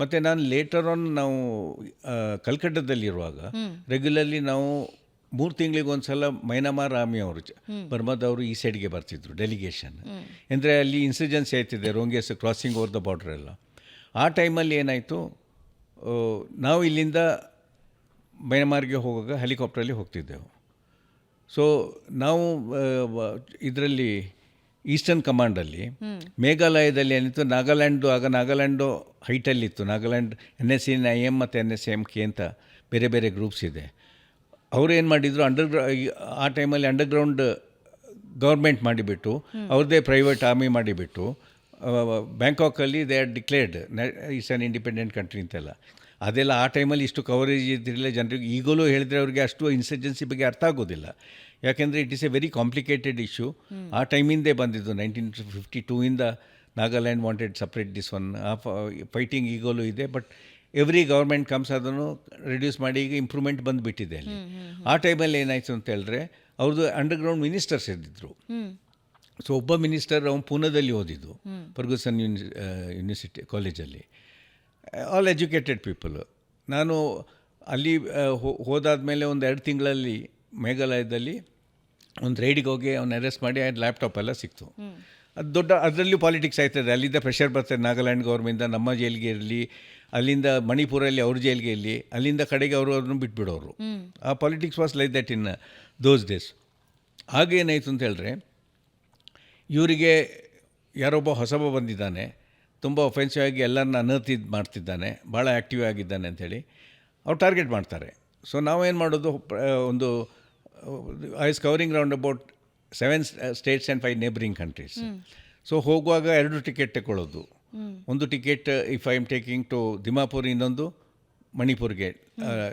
ಮತ್ತು ನಾನು later on ನಾವು ಕಲ್ಕಟ್ಟದಲ್ಲಿರುವಾಗ ರೆಗ್ಯುಲರ್ಲಿ ನಾವು ಮೂರು ತಿಂಗಳಿಗೆ ಒಂದು ಸಲ ಮೈನಮಾ ರಾಮಿ ಅವರು ಬರ್ಮದ್ ಅವರು ಈ ಸೈಡ್ಗೆ ಬರ್ತಿದ್ರು ಡೆಲಿಗೇಷನ್ ಅಂದರೆ ಅಲ್ಲಿ ಇನ್ಸಿಡೆನ್ಸ್ ಆಯ್ತಿದೆ ರೋಂಗೇಸ್ ಕ್ರಾಸಿಂಗ್ ಓವರ್ ದ ಬಾರ್ಡ್ರ್ ಎಲ್ಲ. ಆ ಟೈಮಲ್ಲಿ ಏನಾಯಿತು ನಾವು ಇಲ್ಲಿಂದ ಮೈನಮಾರ್ಗೆ ಹೋಗುವಾಗ ಹೆಲಿಕಾಪ್ಟ್ರಲ್ಲಿ ಹೋಗ್ತಿದ್ದೆವು. ಸೊ ನಾವು ಇದರಲ್ಲಿ ಈಸ್ಟರ್ನ್ ಕಮಾಂಡಲ್ಲಿ ಮೇಘಾಲಯದಲ್ಲಿ ಏನಿತ್ತು? ನಾಗಾಲ್ಯಾಂಡು, ಆಗ Nagaland ಹೈಟಲ್ಲಿತ್ತು. Nagaland N S N I M ಮತ್ತು ಎನ್ ಎಸ್ ಎಂ ಕೆ ಅಂತ ಬೇರೆ ಬೇರೆ ಗ್ರೂಪ್ಸ್ ಇದೆ. ಅವರು ಏನು ಮಾಡಿದರು? ಅಂಡರ್ ಆ ಟೈಮಲ್ಲಿ ಅಂಡರ್ಗ್ರೌಂಡ್ ಗೌರ್ಮೆಂಟ್ ಮಾಡಿಬಿಟ್ಟು, ಅವ್ರದ್ದೇ ಪ್ರೈವೇಟ್ ಆರ್ಮಿ ಮಾಡಿಬಿಟ್ಟು ಬ್ಯಾಂಕಾಕಲ್ಲಿ they are declared it's an independent country ಅಂತೆಲ್ಲ. ಅದೆಲ್ಲ ಆ ಟೈಮಲ್ಲಿ ಇಷ್ಟು ಕವರೇಜ್ ಇದ್ದಿರಲಿಲ್ಲ. ಜನರಿಗೆ ಈಗಲೂ ಹೇಳಿದರೆ ಅವರಿಗೆ ಅಷ್ಟು ಇನ್ಸರ್ಜೆನ್ಸಿ ಬಗ್ಗೆ ಅರ್ಥ ಆಗೋದಿಲ್ಲ. ಯಾಕೆಂದರೆ it is a very complicated issue ಆ ಟೈಮಿಂದೇ ಬಂದಿದ್ದು nineteen fifty ಟೂಯಿಂದ Nagaland wanted separate this one ಆ ಫೈಟಿಂಗ್ ಈಗಲೂ ಇದೆ ಬಟ್ ಎವ್ರಿ ಗೌರ್ಮೆಂಟ್ ಕಮ್ಸ್ ಅದನ್ನು ರಿಡ್ಯೂಸ್ ಮಾಡಿ ಈಗ ಇಂಪ್ರೂವ್ಮೆಂಟ್ ಬಂದುಬಿಟ್ಟಿದೆ ಅಲ್ಲಿ. ಆ ಟೈಮಲ್ಲಿ ಏನಾಯಿತು ಅಂತ ಹೇಳಿದ್ರೆ ಅವ್ರದ್ದು ಅಂಡರ್ಗ್ರೌಂಡ್ ಮಿನಿಸ್ಟರ್ಸ್ ಇದ್ದಿದ್ರು. ಸೊ ಒಬ್ಬ ಮಿನಿಸ್ಟರ್ ಅವನು ಪೂನಾದಲ್ಲಿ ಓದಿದ್ದು ಫರ್ಗೂಸನ್ ಯೂನಿ ಯೂನಿವರ್ಸಿಟಿ ಕಾಲೇಜಲ್ಲಿ ಆಲ್ ಎಜುಕೇಟೆಡ್ ಪೀಪಲು ನಾನು ಅಲ್ಲಿ ಹೋದಾದ್ಮೇಲೆ ಒಂದು ಎರಡು ತಿಂಗಳಲ್ಲಿ ಮೇಘಾಲಯದಲ್ಲಿ ಒಂದು ರೈಡಿಗೆ ಹೋಗಿ ಅವ್ನು ಅರೆಸ್ಟ್ ಮಾಡಿ ಲ್ಯಾಪ್ಟಾಪ್ ಎಲ್ಲ ಸಿಕ್ತು. ಅದು ದೊಡ್ಡ ಅದರಲ್ಲೂ ಪಾಲಿಟಿಕ್ಸ್ ಆಯ್ತದೆ. ಅಲ್ಲಿಂದ ಪ್ರೆಷರ್ ಬರ್ತದೆ ನಾಗಾಲ್ಯಾಂಡ್ ಗೌರ್ಮೆಂಟಿಂದ ನಮ್ಮ ಜೈಲಿಗೆ ಇರಲಿ ಅಲ್ಲಿಂದ ಮಣಿಪುರಲ್ಲಿ ಅವ್ರ ಜೈಲಿಗೆ ಇರಲಿ ಅಲ್ಲಿಂದ ಕಡೆಗೆ ಅವರು ಅವ್ರನ್ನ ಬಿಟ್ಬಿಡೋರು. ಆ politics was like that in those days ಆಗೇನಾಯಿತು ಅಂತ ಹೇಳಿದ್ರೆ ಇವರಿಗೆ ಯಾರೊಬ್ಬ ಹೊಸಬ ಬಂದಿದ್ದಾನೆ ತುಂಬ ಒಫೆನ್ಸಿವ್ ಆಗಿ ಎಲ್ಲರನ್ನ ಅನರ್ತಿದ್ ಮಾಡ್ತಿದ್ದಾನೆ ಭಾಳ ಆ್ಯಕ್ಟಿವ್ ಆಗಿದ್ದಾನೆ ಅಂಥೇಳಿ ಅವ್ರು ಟಾರ್ಗೆಟ್ ಮಾಡ್ತಾರೆ. ಸೊ ನಾವೇನು ಮಾಡೋದು ಒಂದು I is covering round about seven states and five neighbouring countries so ಹೋಗುವಾಗ ಎರಡು ಟಿಕೆಟ್ ತಗೊಳ್ಳೋದು ಒಂದು ticket if I am taking to Dimapur ಇನ್ನೊಂದು ಮಣಿಪುರ್ಗೆ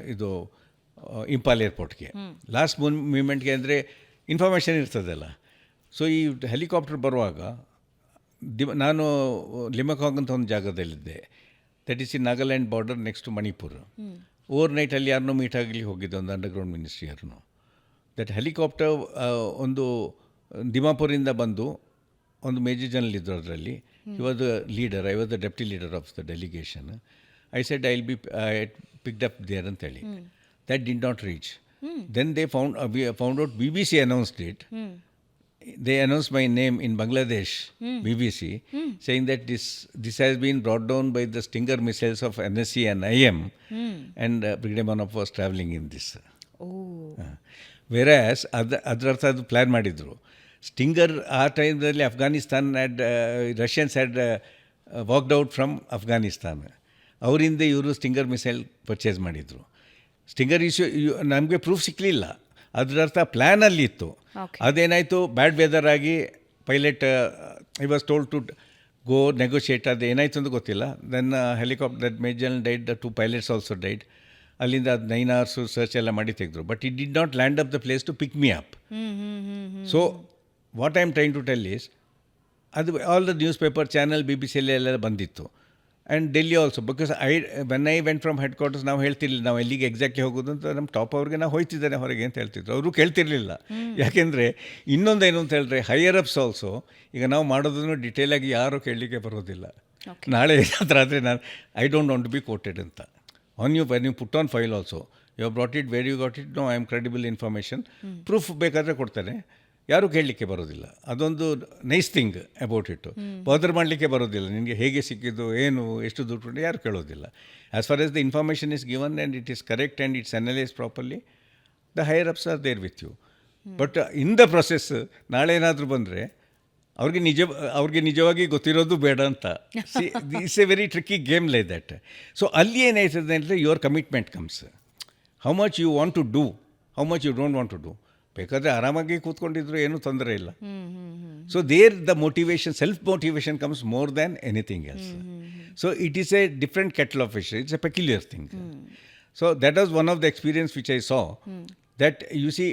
ಇದು ಇಂಪಾಲ್ ಏರ್ಪೋರ್ಟ್ಗೆ ಲಾಸ್ಟ್ ಮೂಮೆಂಟ್ಗೆ ಅಂದರೆ ಇನ್ಫಾರ್ಮೇಷನ್ ಇರ್ತದಲ್ಲ. ಸೊ ಈ ಹೆಲಿಕಾಪ್ಟರ್ ಬರುವಾಗ ದಿಮ ನಾನು ಲಿಮಕಾಂಗ್ ಅಂತ ಒಂದು ಜಾಗದಲ್ಲಿದ್ದೆ. That is in Nagaland border next Manipur over ಅಲ್ಲಿ ಯಾರನ್ನೂ ಮೀಟ್ ಆಗಲಿ ಹೋಗಿದ್ದೆ ಒಂದು ಅಂಡರ್ಗ್ರೌಂಡ್ ಮಿನಿಸ್ಟ್ರಿ ಯಾರನ್ನು ದಟ್ ಹೆಲಿಕಾಪ್ಟರ್ ಒಂದು ದಿಮಾಪುರಿಂದ ಬಂದು ಒಂದು ಮೇಜರ್ ಜನರಲ್ ಇದ್ದರು ಅದರಲ್ಲಿ. Was the leader I was the deputy leader of the delegation I said I will be picked up there ಅಂತೇಳಿ that did not reach then they found found out B B C announced it they announced my name in Bangladesh, BBC, saying that this this has been brought down by the Stinger missiles of NSC and IM, and uh, Brigadier Manop was traveling in this. Oh. Whereas ಅದು ಅದರ ಅರ್ಥ ಅದು plan ಮಾಡಿದರು stinger ಆ ಟೈಮ್ದಲ್ಲಿ Afghanistan and Russians had walked out from Afghanistan ಅವರಿಂದ ಇವರು ಸ್ಟಿಂಗರ್ missile purchase ಮಾಡಿದರು ಸ್ಟಿಂಗರ್ issue ನಮಗೆ ಪ್ರೂಫ್ ಸಿಕ್ಕಲಿಲ್ಲ ಅದರ ಅರ್ಥ ಪ್ಲ್ಯಾನಲ್ಲಿ ಇತ್ತು ಅದೇನಾಯಿತು? ಬ್ಯಾಡ್ ವೆದರ್ ಆಗಿ pilot I was told to go negotiate ಅದು ಏನಾಯಿತು ಅಂತ ಗೊತ್ತಿಲ್ಲ. Then helicopter that major died the two pilots also died ಅಲ್ಲಿಂದ ಅದು ನೈನ್ ಅವರ್ಸು ಸರ್ಚ್ ಎಲ್ಲ ಮಾಡಿ ತೆಗೆದ್ರು. But it did not land up the place to pick me up so what I am trying to tell is ಅದು all the news paper channel B B ಸಿಯಲ್ಲಿ ಎಲ್ಲ ಬಂದಿತ್ತು. And Delhi also because I when I went from headquarters ನಾವು ಹೇಳ್ತಿರ್ಲಿಲ್ಲ ನಾವು ಎಲ್ಲಿಗೆ exactly ಹೋಗೋದು ಅಂತ ನಮ್ಮ ಟಾಪ್ ಅವ್ರಿಗೆ ನಾವು ಹೋಯ್ತಿದ್ದಾನೆ ಹೊರಗೆ ಅಂತ ಹೇಳ್ತಿದ್ರು. ಅವರು ಕೇಳ್ತಿರ್ಲಿಲ್ಲ. ಯಾಕೆಂದರೆ ಇನ್ನೊಂದೇನು ಅಂತ ಹೇಳಿದ್ರೆ ಹೈಯರ್ ಅಪ್ಸ್ ಆಲ್ಸೋ ಈಗ ನಾವು ಮಾಡೋದನ್ನು ಡಿಟೇಲಾಗಿ ಯಾರೂ ಕೇಳಲಿಕ್ಕೆ ಬರೋದಿಲ್ಲ. ನಾಳೆ ಏನಾದರೂ ಆದರೆ ನಾನು I don't want be quoted ಅಂತ. On you when you put on file also you brought it where you got it no I am credible information proof ಬೇಕಾದರೆ ಕೊಡ್ತಾನೆ. ಯಾರೂ ಕೇಳಲಿಕ್ಕೆ ಬರೋದಿಲ್ಲ. ಅದೊಂದು ನೈಸ್ ಥಿಂಗ್ ಅಬೌಟ್ ಇಟ್ಟು ಬಾದರ್ ಮಾಡಲಿಕ್ಕೆ ಬರೋದಿಲ್ಲ. ನಿನಗೆ ಹೇಗೆ ಸಿಕ್ಕಿದ್ದು, ಏನು, ಎಷ್ಟು ದುಡ್ಡು ಯಾರು ಕೇಳೋದಿಲ್ಲ. As far as the information is given and it is correct and it's analyse properly the higher ups are there with you but in the process ನಾಳೆ ಏನಾದರೂ ಬಂದರೆ, ಅವ್ರಿಗೆ ನಿಜ, ಅವ್ರಿಗೆ ನಿಜವಾಗಿ ಗೊತ್ತಿರೋದು ಬೇಡ ಅಂತ. It's a very tricky game lie that so ಅಲ್ಲಿ ಏನಾಯ್ತದೆ ಅಂದರೆ your commitment comes how much you want to do how much you don't want to do ಬೇಕಾದರೆ ಆರಾಮಾಗಿ ಕೂತ್ಕೊಂಡಿದ್ರು ಏನೂ ತೊಂದರೆ ಇಲ್ಲ. So there the motivation self motivation comes more than anything else so it is a different kettle of fish it's a peculiar thing so that was one of the experience which I saw that you see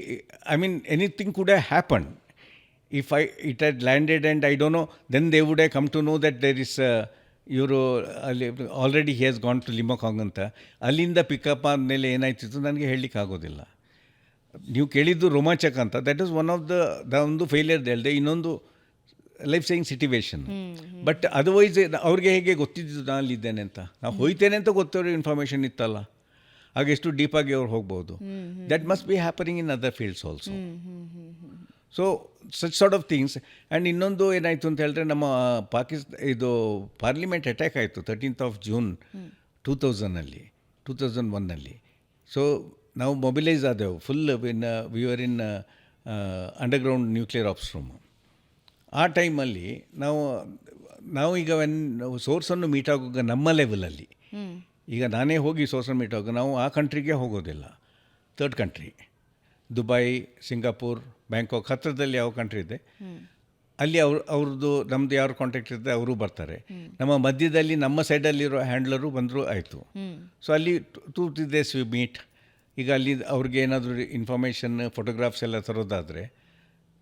I mean anything could happen if I it had landed and I don't know then they would I come to know that there is ಇವರು ಅಲ್ಲಿ already he has gone to Limakong ಅಂತ. ಅಲ್ಲಿಂದ pickup ಆದಮೇಲೆ ಏನಾಯ್ತಿತ್ತು? ನನಗೆ ಹೇಳಲಿಕ್ಕೆ ಆಗೋದಿಲ್ಲ ನೀವು ಕೇಳಿದ್ದು ರೋಮಾಂಚಕ ಅಂತ. That is one of the the ಒಂದು ಫೇಲಿಯರ್ ಹೇಳಿದೆ ಇನ್ನೊಂದು life saving situation but otherwise ಅವ್ರಿಗೆ ಹೇಗೆ ಗೊತ್ತಿದ್ದು ನಾನು ಅಲ್ಲಿದ್ದೇನೆ ಅಂತ ನಾವು ಹೋಯ್ತೇನೆ ಅಂತ ಗೊತ್ತಿರೋ ಇನ್ಫಾರ್ಮೇಷನ್ ಇತ್ತಲ್ಲ. ಆಗ ಎಷ್ಟು ಡೀಪಾಗಿ ಅವ್ರು ಹೋಗ್ಬೋದು. That must be happening in other fields also so such sort of things and ಇನ್ನೊಂದು ಏನಾಯಿತು ಅಂತ ಹೇಳಿದ್ರೆ ನಮ್ಮ ಪಾಕಿಸ್ತಾ ಇದು ಪಾರ್ಲಿಮೆಂಟ್ ಅಟ್ಯಾಕ್ ಆಯಿತು ತರ್ಟೀನ್ತ್ ಆಫ್ ಜೂನ್ ಟೂ ತೌಸಂಡಲ್ಲಿ ಟೂ ತೌಸಂಡ್ ಒನ್ನಲ್ಲಿ ಸೊ ನಾವು ಮೊಬಿಲೈಸ್ ಆದೆವು. Full in ವಿವರ್ in underground nuclear ops room ಆ ಟೈಮಲ್ಲಿ ನಾವು ನಾವು ಈಗ ವೆನ್ ಸೋರ್ಸನ್ನು ಮೀಟ್ ಆಗುವಾಗ ನಮ್ಮ ಲೆವೆಲಲ್ಲಿ ಈಗ ನಾನೇ ಹೋಗಿ ಸೋರ್ಸನ್ನು ಮೀಟ್ ಆಗುವಾಗ ನಾವು ಆ ಕಂಟ್ರಿಗೆ ಹೋಗೋದಿಲ್ಲ. Third country Dubai Singapore Bangkok ಹತ್ತಿರದಲ್ಲಿ ಯಾವ ಕಂಟ್ರಿ ಇದೆ? ಅಲ್ಲಿ ಅವ್ರು ಅವ್ರದ್ದು ನಮ್ಮದು ಯಾರು ಕಾಂಟ್ಯಾಕ್ಟ್ ಇರುತ್ತೆ ಅವರು ಬರ್ತಾರೆ. ನಮ್ಮ ಮಧ್ಯದಲ್ಲಿ ನಮ್ಮ ಸೈಡಲ್ಲಿರೋ ಹ್ಯಾಂಡ್ಲರು ಬಂದರೂ ಆಯಿತು. ಸೊ ಅಲ್ಲಿ two three days we meet ಈಗ ಅಲ್ಲಿ ಅವ್ರಿಗೆ ಏನಾದರೂ ಇನ್ಫಾರ್ಮೇಷನ್ ಫೋಟೋಗ್ರಾಫ್ಸ್ ಎಲ್ಲ ತರೋದಾದರೆ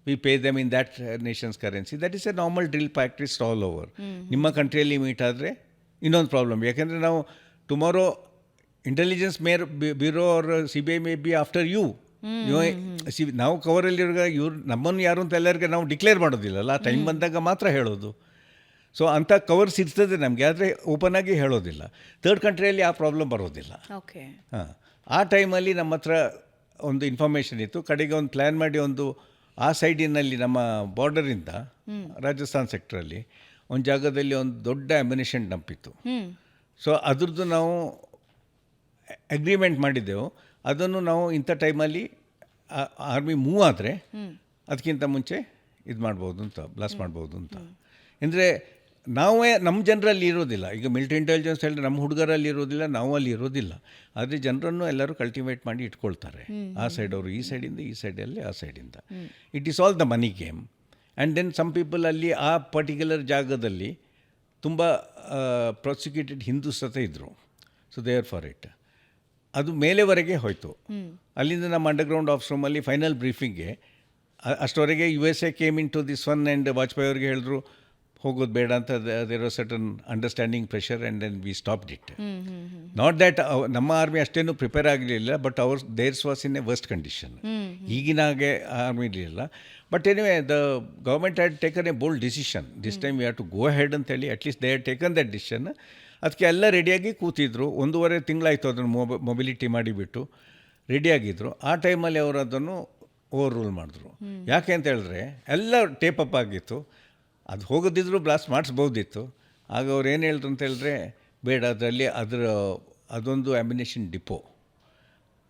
we pay them in that nation's currency that is a normal drill practice all over ನಿಮ್ಮ ಕಂಟ್ರಿಯಲ್ಲಿ ಮೀಟ್ ಆದರೆ ಇನ್ನೊಂದು ಪ್ರಾಬ್ಲಮ್ ಯಾಕೆಂದರೆ ನಾವು ಟುಮಾರೋ ಇಂಟೆಲಿಜೆನ್ಸ್ ಮೇರ್ ಬ್ಯೂರೋ ಅವ್ರ C B I may be after you see ನಾವು ಕವರಲ್ಲಿರೋ ಇವ್ರು ನಮ್ಮನ್ನು ಯಾರು ಅಂತ ಎಲ್ಲರಿಗೆ ನಾವು ಡಿಕ್ಲೇರ್ ಮಾಡೋದಿಲ್ಲಲ್ಲ ಟೈಮ್ ಬಂದಾಗ ಮಾತ್ರ ಹೇಳೋದು. ಸೊ ಅಂಥ ಕವರ್ ಸಿಗ್ತದೆ ನಮಗೆ ಆದರೆ ಓಪನ್ ಆಗಿ ಹೇಳೋದಿಲ್ಲ. ಥರ್ಡ್ ಕಂಟ್ರಿಯಲ್ಲಿ ಆ ಪ್ರಾಬ್ಲಮ್ ಬರೋದಿಲ್ಲ. ಓಕೆ ಹಾಂ. ಆ ಟೈಮಲ್ಲಿ ನಮ್ಮ ಹತ್ರ ಒಂದು ಇನ್ಫಾರ್ಮೇಷನ್ ಇತ್ತು. ಕಡೆಗೆ ಒಂದು ಪ್ಲ್ಯಾನ್ ಮಾಡಿ ಒಂದು ಆ ಸೈಡಿನಲ್ಲಿ ನಮ್ಮ ಬಾರ್ಡರಿಂದ ರಾಜಸ್ಥಾನ್ ಸೆಕ್ಟ್ರಲ್ಲಿ ಒಂದು ಜಾಗದಲ್ಲಿ ಒಂದು ದೊಡ್ಡ ಅಮ್ಯುನೇಷನ್ ಡಂಪ್ ಇತ್ತು. ಸೊ ಅದ್ರದ್ದು ನಾವು ಅಗ್ರಿಮೆಂಟ್ ಮಾಡಿದ್ದೆವು. ಅದನ್ನು ನಾವು ಇಂಥ ಟೈಮಲ್ಲಿ ಆರ್ಮಿ ಮೂವ್ ಆದರೆ ಅದಕ್ಕಿಂತ ಮುಂಚೆ ಇದು ಮಾಡ್ಬೋದು ಅಂತ ಬ್ಲಾಸ್ಟ್ ಮಾಡ್ಬೋದು ಅಂತ. ಅಂದರೆ ನಾವೇ ನಮ್ಮ ಜನರಲ್ಲಿ ಇರೋದಿಲ್ಲ. ಈಗ ಮಿಲಿಟರಿ ಇಂಟೆಲಿಜೆನ್ಸ್ ಹೇಳಿದ್ರೆ ನಮ್ಮ ಹುಡುಗರಲ್ಲಿ ಇರೋದಿಲ್ಲ ನಾವು ಅಲ್ಲಿ ಇರೋದಿಲ್ಲ. ಆದರೆ ಜನರನ್ನು ಎಲ್ಲರೂ ಕಲ್ಟಿವೇಟ್ ಮಾಡಿ ಇಟ್ಕೊಳ್ತಾರೆ. ಆ ಸೈಡ್ ಅವರು ಈ ಸೈಡಿಂದ ಈ ಸೈಡಲ್ಲಿ ಆ ಸೈಡಿಂದ it is all the money game and then some people ಅಲ್ಲಿ ಆ ಪರ್ಟಿಕ್ಯುಲರ್ ಜಾಗದಲ್ಲಿ ತುಂಬ ಪ್ರಾಸಿಕ್ಯೂಟೆಡ್ ಹಿಂದೂಸ್ ಸತ ಇದ್ದರು ಸೊ ದೇರ್ ಫಾರ್ ಇಟ್ ಅದು ಮೇಲೆವರೆಗೆ ಹೋಯಿತು. ಅಲ್ಲಿಂದ ನಮ್ಮ ಅಂಡರ್ಗ್ರೌಂಡ್ ಆಫ್ ರೂಮಲ್ಲಿ ಫೈನಲ್ ಬ್ರೀಫಿಂಗ್ಗೆ ಅಷ್ಟವರೆಗೆ U S A came into this one and Vajpayee ಅವ್ರಿಗೆ ಹೇಳಿದ್ರು ಹೋಗೋದು ಬೇಡ ಅಂತ there was certain understanding pressure and then we stop it not that ನಮ್ಮ ಆರ್ಮಿ ಅಷ್ಟೇನು ಪ್ರಿಪೇರ್ ಆಗಲಿಲ್ಲ but our theirs was in a worst condition ಈಗಿನ ಹಾಗೆ ಆರ್ಮಿ ಇರಲಿಲ್ಲ. But anyway the government had taken a bold decision this time you have to go head ಅಂತೇಳಿ at least they had taken that decision ಅದಕ್ಕೆ ಎಲ್ಲ ರೆಡಿಯಾಗಿ ಕೂತಿದ್ರು. ಒಂದೂವರೆ ತಿಂಗಳಾಯಿತು ಅದನ್ನು ಮೊಬ ಮೊಬಿಲಿಟಿ ಮಾಡಿಬಿಟ್ಟು ರೆಡಿಯಾಗಿದ್ದರು ಆ ಟೈಮಲ್ಲಿ ಅವರು ಅದನ್ನು ಓವರ್ ರೂಲ್ ಮಾಡಿದ್ರು ಯಾಕೆ ಅಂತ ಹೇಳಿದ್ರೆ ಎಲ್ಲ ಟೇಪ್ ಅಪ್ ಆಗಿತ್ತು. ಅದು ಹೋಗದಿದ್ದರೂ ಬ್ಲಾಸ್ಟ್ ಮಾಡಿಸ್ಬೋದಿತ್ತು. ಆಗ ಅವ್ರು ಏನು ಹೇಳಿದ್ರು ಅಂತ ಹೇಳಿದ್ರೆ ಬೇಡ ಅದರಲ್ಲಿ ಅದರ ಅದೊಂದು ಆ್ಯಮಿನೇಷನ್ ಡಿಪೋ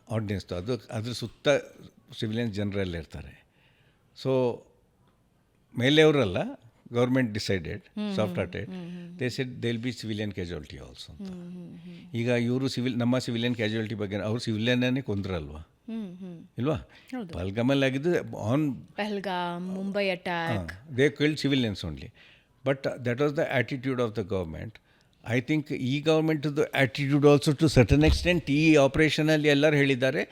ಆರ್ಡಿನೆನ್ಸ್ದು ಅದು ಅದ್ರ ಸುತ್ತ ಸಿವಿಲಿಯನ್ಸ್ ಜನರಲ್ಲಿ ಇರ್ತಾರೆ. So ಮೇಲೆಯವರಲ್ಲ government decided soft hearted they said they'll be civilian casualty also ಅಂತ. ಈಗ ಇವರು ಸಿವಿಲ್ ನಮ್ಮ ಸಿವಿಲಿಯನ್ ಕ್ಯಾಜುಯಾಲಿಟಿ ಬಗ್ಗೆ ಅವರು ಸಿವಿಲಿಯನ್ನೇ ಕೊಂದ್ರಲ್ವಾ? ಇಲ್ವಾ? ಪಹಲ್ಗಾಮಲ್ಲಿ ಆಗಿದ್ದು on Pahalgam Mumbai attack they killed civilians only but that was the attitude of the government I think ಈ ಗೌರ್ಮೆಂಟ್ದು attitude also to certain extent ಈ ಆಪ್ರೇಷನಲ್ಲಿ ಎಲ್ಲರೂ ಹೇಳಿದ್ದಾರೆ.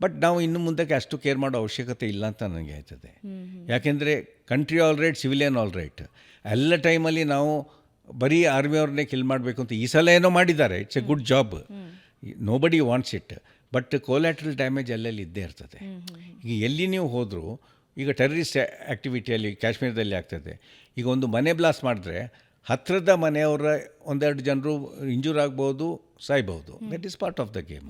ಬಟ್ ನಾವು ಇನ್ನು ಮುಂದಕ್ಕೆ ಅಷ್ಟು ಕೇರ್ ಮಾಡೋ ಅವಶ್ಯಕತೆ ಇಲ್ಲ ಅಂತ ನನಗೆ ಆಯ್ತದೆ. ಯಾಕೆಂದರೆ country all right civilian all right ಎಲ್ಲ ಟೈಮಲ್ಲಿ ನಾವು ಬರೀ ಆರ್ಮಿಯವ್ರನ್ನೇ ಕಿಲ್ ಮಾಡಬೇಕು ಅಂತ ಈ ಸಲ ಏನೋ ಮಾಡಿದ್ದಾರೆ. It's a good job nobody wants it but collateral damage ಅಲ್ಲಲ್ಲಿ ಇದ್ದೇ ಇರ್ತದೆ. ಈಗ ಎಲ್ಲಿ ನೀವು ಹೋದರೂ ಈಗ ಟೆರರಿಸ್ಟ್ ಆ್ಯಕ್ಟಿವಿಟಿಯಲ್ಲಿ ಕಾಶ್ಮೀರದಲ್ಲಿ ಆಗ್ತದೆ. ಈಗ ಒಂದು ಮನೆ ಬ್ಲಾಸ್ಟ್ ಮಾಡಿದ್ರೆ ಹತ್ತಿರದ ಮನೆಯವರ ಒಂದೆರಡು ಜನರು ಇಂಜೂರ್ ಆಗ್ಬೋದು ಸಾಯ್ಬೋದು. That is part of the game